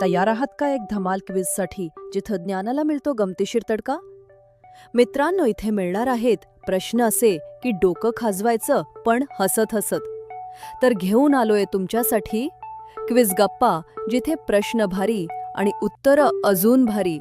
तयार आहात का एक धमाल क्विजसाठी जिथं ज्ञानाला मिळतो गमतीशीर तडका? मित्रांनो इथे मिळणार आहेत प्रश्न असे की डोकं खाजवायचं पण हसत हसत. तर घेऊन आलोय तुमच्यासाठी क्विज गप्पा जिथे प्रश्न भारी आणि उत्तरं अजून भारी.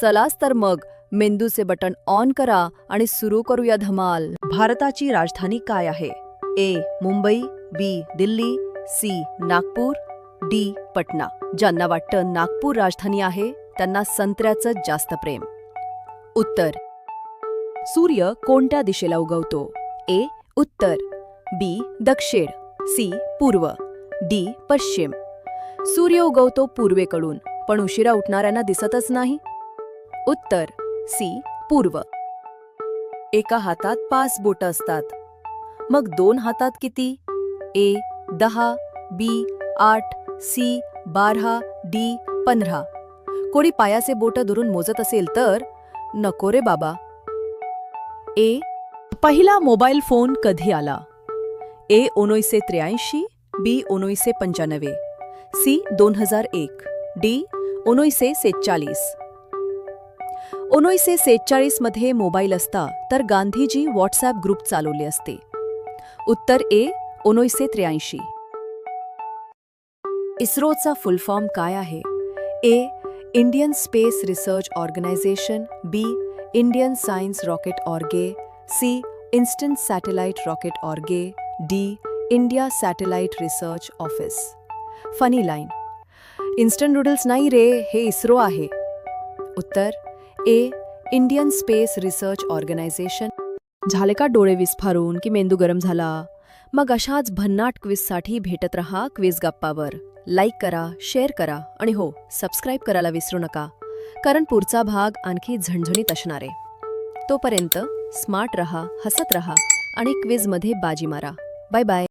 चलाच तर मग मेंदूचे बटन ऑन करा आणि सुरू करूया धमाल. भारताची राजधानी काय आहे? A Mumbai B Delhi C Nagpur D Patna. ज्यांना वाटतं नागपूर राजधानी आहे त्यांना संत्र्याचं जास्त प्रेम. उत्तर. सूर्य कोणत्या दिशेला उगवतो? ए उत्तर. बी दक्षिण. सी पूर्व. डी पश्चिम. सूर्य उगवतो पूर्वेकडून पण उशिरा उठणाऱ्यांना दिसतच नाही? उत्तर. सी पूर्व. एका हातात पाच बोटं असतात. मग दोन हातात किती? ए दहा बी आठ सी बारा डी पंधरा. कोणी पायाचे बोटं धरून मोजत असेल तर नको रे बाबा. ए पहिला मोबाईल फोन कधी आला? ए एकोणीसशे त्र्याऐंशी बी एकोणीसशे पंच्याण्णवे. सी दोन हजार एक. डी एकोणीसशे सेहेचाळीस. एकोणीसशे सेहेचाळीसमध्ये मोबाईल असता तर गांधीजी व्हॉट्सॲप ग्रुप चालवले असते. उत्तर ए एकोणीसशे त्र्याऐंशी. इस्रोचा फुल फॉर्म काय आहे? A Indian Space Research Organisation B Indian science rocket org C instant satellite rocket org D India satellite research office. Funny line. Instant noodles नाही रे हे इस्रो आहे. उत्तर A Indian Space Research Organisation. झाले का डोळे विस्फारून की मेंदू गरम झाला? मग अशाच भन्नाट क्विजसाठी भेटत रहा क्विज गप्पावर. लाईक करा शेअर करा आणि हो सबस्क्राईब करायला विसरू नका कारण पुढचा भाग आणखी झणझणीत असणार. आहे तोपर्यंत स्मार्ट रहा हसत रहा आणि क्विजमध्ये बाजी मारा. Bye bye.